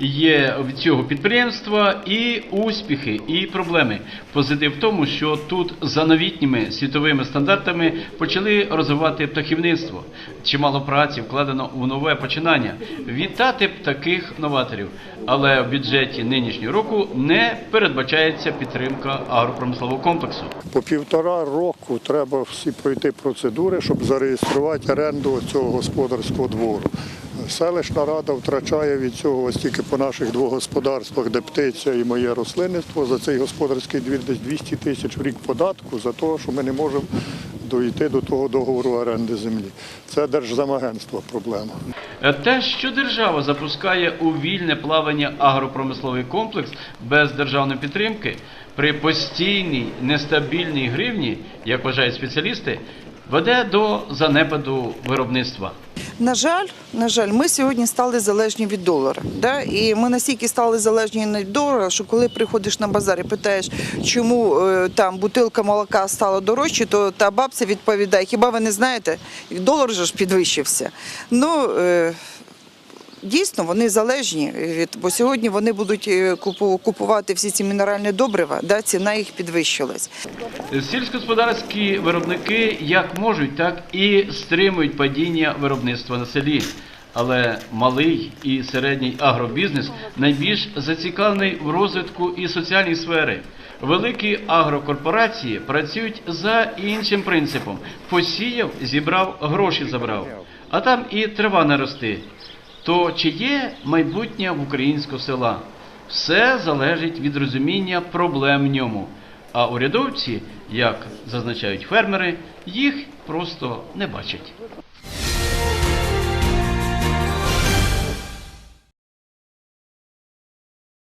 є від цього підприємства і успіхи, і проблеми. Позитив в тому, що тут за новітніми світовими стандартами почали розвивати птахівництво. Чимало праці вкладено у нове починання. Вітати б таких новаторів, але в бюджеті нинішнього року не передбачається підтримка агропромислового комплексу. По півтора року треба всі пройти процедури, щоб зареєструвати оренду цього господарського двору. Селищна рада втрачає від цього ось тільки по наших двох господарствах, де птиця і моє рослинництво, за цей господарський двір десь 200 тисяч в рік податку за те, що ми не можемо дойти до того договору оренди землі. Це Держзамагентство проблема. Те, що держава запускає у вільне плавання агропромисловий комплекс без державної підтримки, при постійній нестабільній гривні, як вважають спеціалісти, веде до занепаду виробництва. На жаль, на жаль, ми сьогодні стали залежні від долара. Да? І ми настільки стали залежні від долара, що коли приходиш на базар і питаєш, чому е, там бутилка молока стала дорожче, то та бабця відповідає, хіба ви не знаєте, долар же ж підвищився. Ну, е, Дійсно, вони залежні від, бо сьогодні вони будуть е, купувати всі ці мінеральні добрива, да, ціна їх підвищилась. Сільськогосподарські виробники як можуть, так і стримують падіння виробництва на селі. Але малий і середній агробізнес найбільш зацікавлений в розвитку і соціальній сфери. Великі агрокорпорації працюють за іншим принципом: посіяв, зібрав, гроші забрав. А там і трава не рости. То чи є майбутнє в українського села? Все залежить від розуміння проблем в ньому. А урядовці, як зазначають фермери, їх просто не бачать.